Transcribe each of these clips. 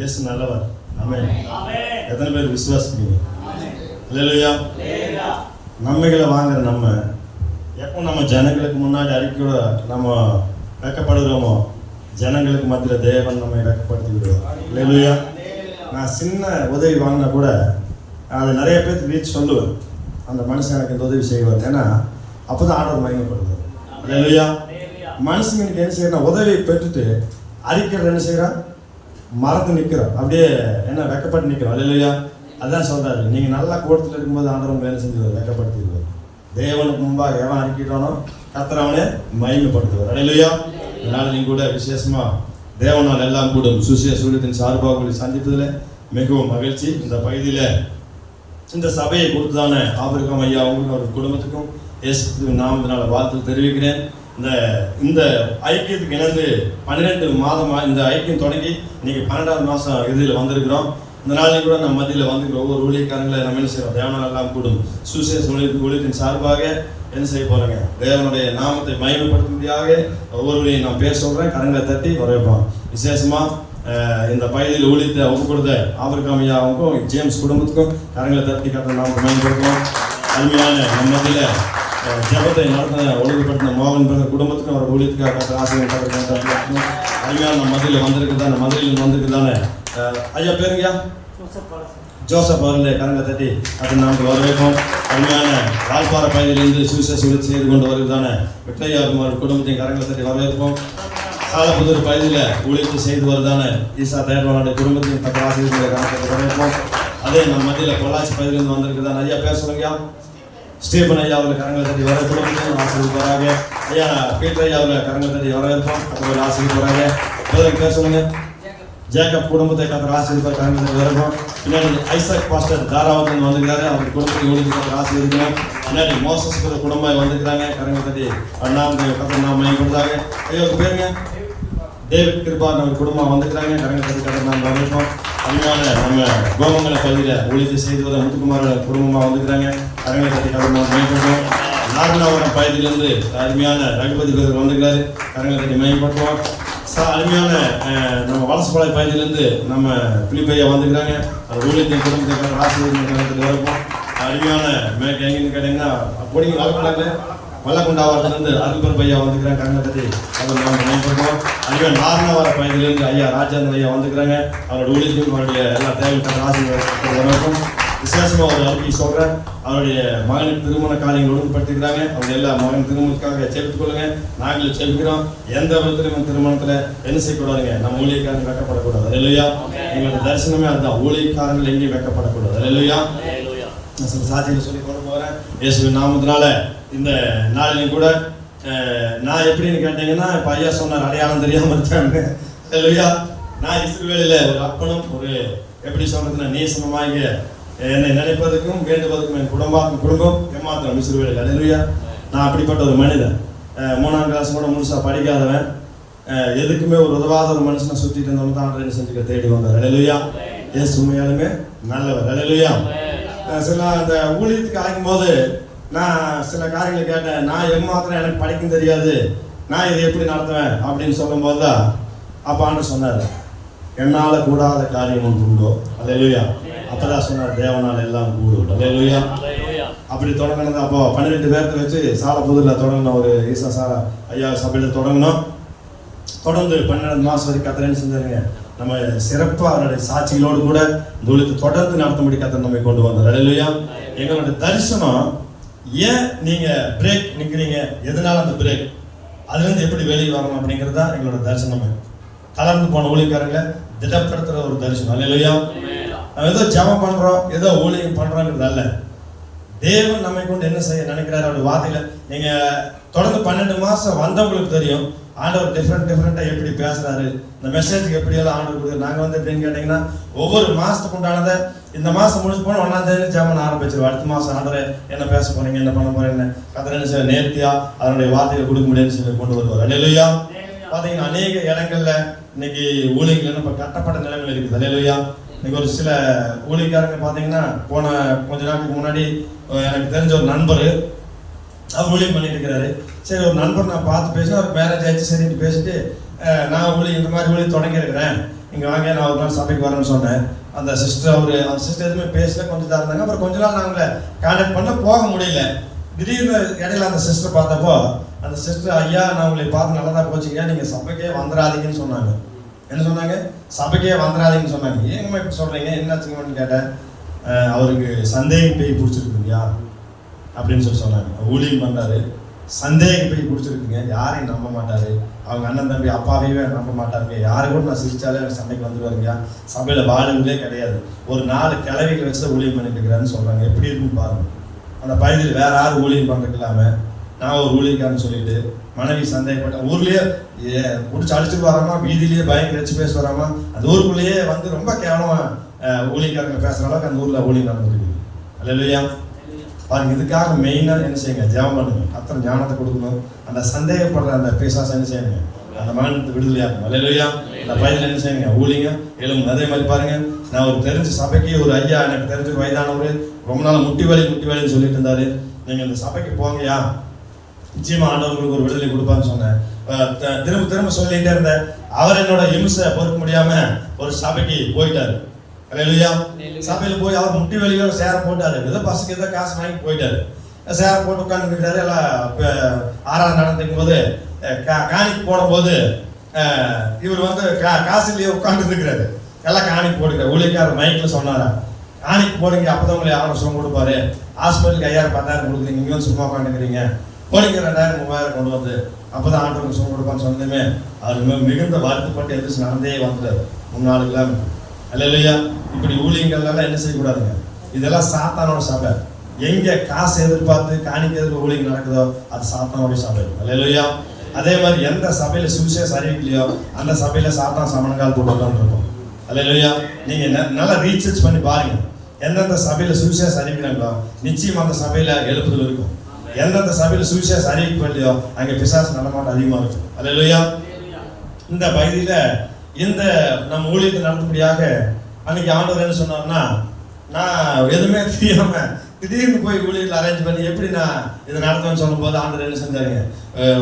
இயேசு நல்லவர் ஆமென். எத்தனை பேர் விசுவாசிக்கிறீங்க? இல்லையா நன்மைகளை வாங்குற நம்ம எப்போ நம்ம ஜனங்களுக்கு முன்னாடி அறிக்கையோட நம்ம வெக்கப்படுகிறோமோ ஜனங்களுக்கு மத்தியில் தேவன் நம்மை வெக்கப்படுத்தி விடுவார் இல்லையா நான் சின்ன உதவி வாங்கினா கூட அது நிறைய பேருக்கு ரீச் சொல்லுவேன். அந்த மனுஷன் எனக்கு இந்த உதவி செய்வார். ஏன்னா அப்போ தான் ஆர்டர் மயங்கப்படுவார் இல்லையா மனுஷங்களுக்கு என்ன செய்யணும் உதவியை பெற்றுட்டு அறிக்கையில் என்ன செய்கிறான் மறந்து நிற்கிறோம் அப்படியே என்ன வெக்கப்பட்டு நிற்கிறோம் இல்லையா அதான் சொல்கிறாரு நீங்கள் நல்லா கூட்டத்தில் இருக்கும்போது ஆண்டவன் வேலை செஞ்சு வெக்கப்படுத்திடுவார் தேவனுக்கு முன்பாக எவன் அறிக்கிட்டானோ கத்துறவனே மகிமைப்படுத்துவார். இல்லையா அதனால் நீங்கள் கூட விசேஷமாக தேவனால் எல்லாம் கூடும். சுசிய சூரியத்தின் சார்பாக உங்களை சந்தித்ததில் மிகவும் மகிழ்ச்சி. இந்த பகுதியில் இந்த சபையை கொடுத்ததான ஆபிரகம் ஐயா அவங்களுக்கும் அவர் குடும்பத்துக்கும் இயேசு இதனால் வாழ்த்து தெரிவிக்கிறேன். இந்த இந்த ஐக்கியத்துக்கு இணைந்து பன்னிரெண்டு மாதமாக இந்த ஐக்கியம் தொடங்கி இன்னைக்கு பன்னெண்டாவது மாதம் இறுதியில் வந்திருக்கிறோம். இந்த நாளில் கூட நம்ம மத்தியில் வந்துருக்கிற ஒவ்வொரு ஊழியக்காரங்களை நம்ம என்ன செய்யறோம்? தேவனால் எல்லாம் கூடும். சுசேஷ ஊழிய ஊழியத்தின் சார்பாக என்ன செய்ய போகிறேங்க தேவனுடைய நாமத்தை மயமப்படுத்தும்படியாக ஒவ்வொருவரையும் நான் பேர் சொல்கிறேன் கரங்களை தட்டி வரவேற்போம் விசேஷமாக இந்த பகுதியில் ஒழித்த அவங்க கொடுத்த ஆபிரகாமியாவுக்கும் ஜேம்ஸ் குடும்பத்துக்கும் கரங்களை தட்டி கட்ட நாமத்தை மகிமைப்படுத்துவோம். அருமையான நம்ம மத்தியில் ஜெபத்தை நடத்தின ஒழுங்குபடுத்தின மோகன் பிரதர் குடும்பத்துக்கும் அவர் ஊழியத்துக்காக கத்த ஆசிரியர் அருமையான நம்ம மத்தியில் வந்திருக்குதானே? மதுரையில் வந்திருக்குதானே? ஐயா பேருங்கய்யா. ஜோசப் அவர்களே கரங்களை தட்டி அது நாம் வரவேற்போம் அருமையான வால்பாறை பகுதியிலிருந்து சுவிசேஷ உழைச்சி செய்து கொண்டு வருவதான விட்டையா குமார் குடும்பத்தின் கரங்களை தட்டி வரவேற்போம் சாலப்புதூர் பகுதியில் ஊழியத்தை செய்து வருதான ஈசா தயார்வாளுடைய குடும்பத்தின் தக்க ஆசிரியர்களை கரங்களை வரவேற்போம் அதே நம்ம மத்தியில் பொள்ளாச்சி பகுதியிலிருந்து வந்திருக்குதான்? ஐயா பேர் சொல்லுங்கய்யா. ஸ்டீபன் ஐயா அவர்கள் கரங்களை தட்டி வர குடும்பத்தையும் ஆசிரியர் ஐயா பீட்டர் ஐயா அவர்கள் கரங்களை தட்டி வரவேற்போம். அவர்கள் ஆசிரியர் வராங்க. பிரதர் பேர் சொல்லுங்க. ஜேக்கப் குடும்பத்தை கத்தர் ஆசிரியர் கரங்களை வரணும் பின்னாடி ஐசக் பாஸ்டர் தாராவதன் வந்திருக்காரு. அவர் குடும்பத்தை ஒழுங்கு கத்தர் ஆசிரியர் பின்னாடி மோசஸ் குடும்பம் வந்திருக்கிறாங்க. கரங்களை தட்டி அண்ணா கத்திர நாம் கொடுத்தாங்க. ஐயா பேருங்க? டேவிட் கிருபான் அவர் குடும்பம் வந்துக்கிறாங்க கரங்களை நாம் வரவேற்போம் அருமையான நம்ம கோமங்கல பகுதியில் ஊழியத்தை செய்து வர முத்துக்குமார் குடும்பமாக வந்துக்கிறாங்க கரங்களை தட்டி நாம் மேம்படுத்துவோம் நாகநாபுரம் பகுதியிலிருந்து அருமையான ரகுபதி பேர் வந்துக்கிறாரு கரங்களை தட்டி மேம்படுத்துவோம். சார் அருமையான நம்ம வலசப்பாளைய பகுதியிலேருந்து நம்ம பிலிப்பையா வந்துக்கிறாங்க அது ஊழியத்தின் குடும்பத்தை ஆசிரியர் வரப்போம் அருமையான மேற்கு எங்கன்னு கேட்டீங்கன்னா பொடிங்க வளர்க்கலாங்க வல்லக்குண்டாவரத்துலேருந்து அருள்பர் பையா வந்துக்கிறாங்க கண்ணை கட்டி அதை நாம் நினைப்போம் அதுவே நாரணவர பகுதியிலேருந்து ஐயா ராஜேந்திர ஐயா வந்துக்கிறாங்க அவரோட ஊழியத்தையும் அவருடைய எல்லா தேவைக்கான ஆசிரியர்களுக்கும் விசேஷமாக ஒரு அறிக்கை சொல்கிறேன் அவருடைய மகனுக்கு திருமண காரியங்கள் ஒழுங்குபடுத்திக்கிறாங்க அவங்க எல்லா மகன் திருமணத்துக்காக சேர்த்துக் கொள்ளுங்க. நாங்களும் சேர்க்கிறோம் எந்த விதத்திலும் திருமணத்தில் என்ன செய்யக்கூடாதுங்க நம்ம ஊழியக்காரங்க வெக்கப்படக்கூடாது. இல்லையா எங்களோட தரிசனமே அதுதான். ஊழியக்காரங்கள் எங்கேயும் வெக்கப்படக்கூடாது. இல்லையா நான் சொல்லி கொண்டு போகிறேன் இயேசுவின் நாமத்தினால இந்த நாளிலும் கூட நான் எப்படின்னு கேட்டீங்கன்னா இப்போ ஐயா சொன்னார் அடையாளம் தெரியாமல் இருக்காங்க இல்லையா நான் இஸ்ரேலில் ஒரு அப்பனும் ஒரு எப்படி சொல்றதுன்னா நேசனமாக என்னை நினைப்பதற்கும் வேண்டுவதற்கும் என் குடும்பம் குடும்பம் ஏமாத்திரம் இஸ்ரேலில் இல்லையா நான் அப்படிப்பட்ட ஒரு மனிதன். மூணாம் கிளாஸ் கூட முழுசாக படிக்காதவன். எதுக்குமே ஒரு உதவாத ஒரு மனுஷனை சுற்றிட்டு இருந்தவங்க தான் ஆண்டவரை செஞ்சுக்க தேடி வந்தார். அழலுயா ஏசு சுமையாலுமே நல்லவர். அழலுயா நான் சில அந்த ஊழியத்துக்கு ஆகும்போது நான் சில காரியங்களை கேட்டேன். நான் எம்மாத்திரம் எனக்கு படிக்கும் தெரியாது? நான் இதை எப்படி நடத்துவேன்? அப்படின்னு சொல்லும்போது தான் அப்போ ஆண்டு சொன்னார். என்னால் கூடாத காரியம் ஒன்று உண்டோ? அல்லையா அப்பதான் சொன்னார் தேவனால் எல்லாம் கூடும். அல்லையா அப்படி தொடங்கினது அப்போ பன்னிரெண்டு பேர்த்த வச்சு சாலப்புதூரில் தொடங்கின ஒரு ஈசா சா ஐயா சபையில் தொடங்கினோம். தொடர்ந்து பன்னெண்டு மாதம் வரைக்கும் கத்தர் என்ன செஞ்சாருங்க? நம்ம சிறப்பாக அவருடைய சாட்சிகளோடு கூட இந்த தொடர்ந்து நடத்தும்படி கத்தர் நம்மை கொண்டு வந்தார். இல்லையா எங்களுடைய தரிசனம் ஏன் நீங்க பிரேக் நிக்கிறீங்க? எதனால அந்த பிரேக் அதுல இருந்து எப்படி வெளியே வரணும் அப்படிங்கிறது தான் எங்களோட தரிசனமே தளர்ந்து போன ஊழியக்காரங்களை திடப்படுத்துற ஒரு தரிசனம். இல்லையா நம்ம ஏதோ ஜபம் பண்றோம் ஏதோ ஊழியம் பண்றோங்கிறது அல்ல. தேவன் நம்மை கொண்டு என்ன செய்ய நினைக்கிறாரு அப்படி வார்த்தையில நீங்க தொடர்ந்து பன்னெண்டு மாசம் வந்தவங்களுக்கு தெரியும். ஆண்டவர் டிஃப்ரெண்ட் டிஃப்ரெண்ட்டாக எப்படி பேசுறாரு? இந்த மெசேஜுக்கு எப்படி எல்லாம் ஆண்டவர் நாங்கள் வந்து எப்படின்னு கேட்டீங்கன்னா ஒவ்வொரு மாதத்துக்கு உண்டானதை இந்த மாதம் முடிச்சு போன ஒன்றாம் தேதி ஜாமன் ஆரம்பிச்சிருவோம் அடுத்த மாதம் ஆண்டவரே என்ன பேச போறீங்க? என்ன பண்ண போறீங்க கத்திர என்ன செய்ய நேர்த்தியா அதனுடைய வார்த்தைகள் கொடுக்க முடியும்னு சொல்லி கொண்டு வருவார். இல்லையா பார்த்தீங்கன்னா அநேக இடங்கள்ல இன்னைக்கு ஊழிகள் என்ன கட்டப்பட்ட நிலைமையில் இருக்குது. அல்லையா இன்னைக்கு ஒரு சில ஊழிக்காரங்க பார்த்தீங்கன்னா போன கொஞ்ச நாளுக்கு முன்னாடி எனக்கு தெரிஞ்ச ஒரு நண்பர் அவர் ஊழியம் பண்ணிட்டு இருக்கிறாரு சரி ஒரு நண்பர் நான் பார்த்து பேசினா அவர் மேரேஜ் ஆயிடுச்சு சரின்னு பேசிட்டு நான் ஊழி இந்த மாதிரி ஊழியம் தொடங்கியிருக்கிறேன் இங்கே வாங்க நான் ஒரு நாள் சபைக்கு வரேன்னு சொன்னேன். அந்த சிஸ்டர் அவர் அந்த சிஸ்டர் எதுவுமே பேசல கொஞ்சம் தான் இருந்தாங்க. அப்புறம் கொஞ்ச நாள் நாங்கள் கான்டாக்ட் பண்ண போக முடியல. திடீர்னு இடையில அந்த சிஸ்டர் பார்த்தப்போ அந்த சிஸ்டர் ஐயா நான் உங்களை பார்த்து நல்லதா போச்சுங்க நீங்கள் சபைக்கே வந்துடாதீங்கன்னு சொன்னாங்க. என்ன சொன்னாங்க? சபைக்கே வந்துடாதீங்கன்னு சொன்னாங்க. ஏங்கம்மா இப்படி சொல்கிறீங்க என்னாச்சுங்கன்னு கேட்டேன். அவருக்கு சந்தேகம் பேய் பிடிச்சிருக்குங்கய்யா அப்படின்னு சொல்லி சொன்னாங்க ஊழியம் பண்ணாரு சந்தேகம் போய் பிடிச்சிருக்குங்க யாரையும் நம்ப மாட்டாரு. அவங்க அண்ணன் தம்பி அப்பாவையே நம்ப மாட்டாருங்க. யாரை கூட நான் சிரிச்சாலே எனக்கு சண்டைக்கு வந்துருவாருங்க. சபையில வாழுங்களே கிடையாது. ஒரு நாலு கிழவிகள் வச்சு ஊழியம் பண்ணிட்டு இருக்கிறான்னு சொல்றாங்க. எப்படி இருக்குன்னு பாருங்க. அந்த பகுதியில் வேற யாரும் ஊழியம் பண்ணிருக்கலாம நான் ஒரு ஊழியக்காரன்னு சொல்லிட்டு மனைவி சந்தேகப்பட்டேன் ஊர்லயே பிடிச்சி அடிச்சுட்டு வராமா? வீதியிலேயே பயங்கர வச்சு பேச வராமா? அந்த ஊருக்குள்ளேயே வந்து ரொம்ப கேவலமா அஹ், ஊழியக்காரங்க பேசுற அளவுக்கு அந்த ஊர்ல ஊழியம் நடந்துருக்கு அல்லையா பாருங்க இதுக்காக மெயினாக என்ன செய்யுங்க? ஜெபம் பண்ணுங்க. கத்தர் ஞானத்தை கொடுக்கணும். அந்த சந்தேகப்படுற அந்த பேசாச என்ன செய்யுங்க? அந்த மகனுக்கு விடுதலையாகும் அல்லையா அந்த பையன் என்ன செய்யுங்க? ஊழிங்க. எழுங்க அதே மாதிரி பாருங்க நான் ஒரு தெரிஞ்ச சபைக்கு ஒரு ஐயா எனக்கு தெரிஞ்ச ஒரு வயதானவர் ரொம்ப நாள் முட்டி வலி முட்டி வலின்னு சொல்லிட்டு இருந்தாரு. நீங்க இந்த சபைக்கு போங்கயா நிச்சயமா ஆண்டவர்களுக்கு ஒரு விடுதலை கொடுப்பான்னு சொன்னேன். த- திரும்ப திரும்ப சொல்லிட்டே இருந்தேன். அவர் என்னோட இம்சை பொறுக்க முடியாம ஒரு சபைக்கு போயிட்டாரு. அல்லையா சபையில போய் அவர் முட்டி வலியோட சேர போட்டாரு. ஏதோ பஸ்ஸுக்கு ஏதோ காசு வாங்கி போயிட்டாரு. சேர போட்டு உட்காந்துருக்காரு எல்லாம் ஆறாவது நடந்துக்கும் போது காணிக்கு போடும்போது இவர் வந்து கா- காசுலயே உட்கார்ந்து இருக்கிறாரு எல்லாம் காணிக்கு போட்டுக்கிறார் ஊழியக்காரர் மைக்ல சொன்னாரா காணிக்கு போடுங்க அப்பதான் உங்களுக்கு யாரும் சுகம் கொடுப்பாரு. ஹாஸ்பிட்டலுக்கு ஐயாயிரம் பத்தாயிரம் கொடுக்குறீங்க. இங்க சும்மா உட்காந்துக்கிறீங்க போடுங்க ரெண்டாயிரம் மூவாயிரம் கொண்டு வந்து அப்பதான் ஆண்டவருக்கு சுகம் கொடுப்பான்னு சொன்னதுமே அவர் மிக- மிகுந்த வருத்தப்பட்டு எதிர்த்து நடந்தே வந்துட்டாரு. நாலு கிலோமீட்டர் அல்லையா இப்படி ஊழியங்கள்லாம் என்ன செய்யக்கூடாதுங்க? இதெல்லாம் சாத்தானோட சபை. எங்கே காசு எதிர்பார்த்து காணிக்க எதிர்ப்பு ஊழியம் நடக்குதோ அது சாத்தானோட சபை அல்லையா அதே மாதிரி எந்த சபையில் சுவிசேஷம் அறிவிக்கலையோ அந்த சபையில் சாத்தான் சமணங்கால் போட்டு இருக்கும். அல்லையா நீங்கள் ந- நல்லா ரீசர்ச் பண்ணி பாருங்க. எந்தெந்த சபையில் சுவிசேஷம் அறிவிக்கிறாங்களோ நிச்சயம் அந்த சபையில் எழுப்புதல் இருக்கும். எந்தெந்த சபையில் சுவிசேஷம் அறிவிக்கலையோ அங்கே பிசாசு நடமாட்டம் அதிகமாக இருக்கும். அல்லையா இந்த பகுதியில் இந்த நம்ம ஊழியத்தை நடத்தும்படியாக அன்னைக்கு ஆண்டவர் என்ன சொன்னார்னா நான் எதுவுமே தெரியாம திடீர்னு போய் ஊழியர்கள் அரேஞ்ச் பண்ணி எப்படி நான் இதை நடத்துவேன்னு சொல்லும்போது ஆண்டவர் என்ன செஞ்சாருங்க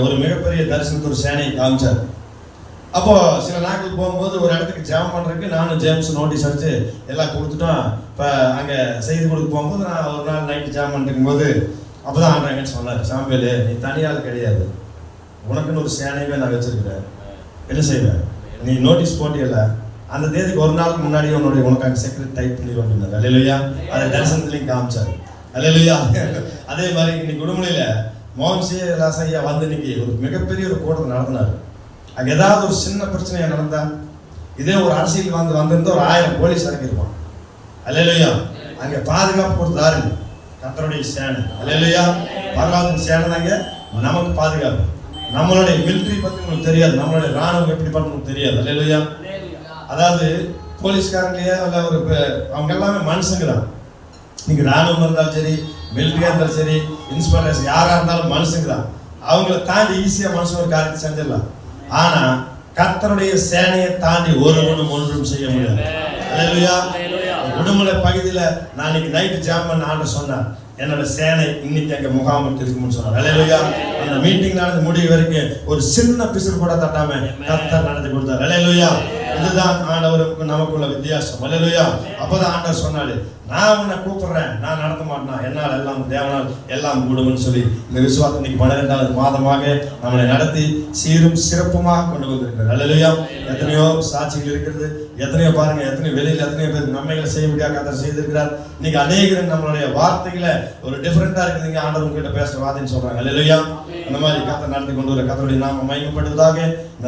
ஒரு மிகப்பெரிய தரிசனத்து ஒரு சேனையை காமிச்சார். அப்போ சில நாட்கள் போகும்போது ஒரு இடத்துக்கு ஜெபம் பண்றதுக்கு நானும் ஜேம்ஸ் நோட்டீஸ் அடிச்சு எல்லாம் கொடுத்துட்டோம். இப்போ அங்கே செய்தி கொடுக்க போகும்போது நான் ஒரு நாள் நைட்டு ஜெபம் பண்ணிட்டு போது அப்பதான் தான் என்ன சொன்னார் சாம்பியல் நீ தனியால் கிடையாது. உனக்குன்னு ஒரு சேனையவே நான் வச்சிருக்கிறேன். என்ன செய்வேன்? நீ நோட்டீஸ் போட்டியல அந்த தேதிக்கு ஒரு நாளுக்கு முன்னாடியே உன்னுடைய உனக்கு அங்கே செக்ரெட் டைப் பண்ணி அப்படின்னாரு அல்லையா அதை தரிசனத்துலையும் காமிச்சாரு. அல்லையா அதே மாதிரி இன்னைக்கு உடுமலையில மோகன் சி ராசையா வந்து இன்னைக்கு ஒரு மிகப்பெரிய ஒரு கூட்டம் நடத்தினாரு. அங்கே ஏதாவது ஒரு சின்ன பிரச்சனையாக நடந்தா இதே ஒரு அரசியல் வந்து வந்திருந்தா ஒரு ஆயிரம் போலீஸ் இறக்கிருப்பான் அல்லையா அங்கே பாதுகாப்பு கொடுத்து யாருங்க கத்தருடைய சேனை. அல்லையா பரவாயில்ல சேனை தாங்க நமக்கு பாதுகாப்பு. நம்மளுடைய மிலிட்ரி பத்தி உங்களுக்கு தெரியாது. நம்மளுடைய ராணுவம் எப்படி பண்ணணும் தெரியாது. இல்லையா அதாவது போலீஸ்காரங்களையே அல்ல ஒரு அவங்க எல்லாமே மனுஷங்க தான் நீங்க ராணுவம் இருந்தாலும் சரி மிலிட்டரியா இருந்தாலும் சரி இன்ஸ்பெக்டர்ஸ் யாரா இருந்தாலும் மனுஷங்க தான் அவங்கள தாண்டி ஈஸியா மனுஷன் ஒரு காரியத்தை செஞ்சிடலாம். ஆனா கத்தருடைய சேனையை தாண்டி ஒருவனும் ஒன்றும் செய்ய முடியாது. உடுமலை பகுதியில் நான் இன்னைக்கு நைட்டு ஜாம் பண்ண ஆண்டு சொன்னேன். என்னோட சேனை இன்னைக்கு அங்க முகாமிட்டு இருக்கும்னு சொன்னார். அல்லேலூயா அந்த மீட்டிங் நடந்து முடிவு வரைக்கும் ஒரு சின்ன பிசுறு கூட தட்டாம கத்தர் நடத்தி கொடுத்தார். அல்லேலூயா இதுதான் ஆண்டவருக்கு நமக்குள்ள வித்தியாசம். அல்லையா அப்பதான் ஆண்டவர் சொன்னாரு நான் உன்னை கூப்பிடுறேன். நான் நடத்த மாட்டேன்? என்னால் எல்லாம் தேவனால் எல்லாம் கூடும்னு சொல்லி இந்த விசுவாசம் இன்னைக்கு பன்னிரெண்டாவது மாதமாக நம்மளை நடத்தி சீரும் சிறப்புமாக கொண்டு வந்திருக்கிறார். அல்லையா எத்தனையோ சாட்சிகள் இருக்கிறது. எத்தனையோ பாருங்க எத்தனையோ வெளியில் எத்தனையோ பேர் நன்மைகளை செய்ய முடியாத கத்தர் செய்திருக்கிறார். இன்னைக்கு அநேகர் நம்மளுடைய வார்த்தைகளை ஒரு டிஃப்ரெண்டா இருக்குதுங்க. ஆண்டவர் உங்ககிட்ட பேசுற வார்த்தைன்னு சொல்றாங்க. அல்லேலூயா. அந்த மாதிரி கத்தை நடத்தி கொண்டு வர கத்தருடைய நாம மயங்கப்படுவதாக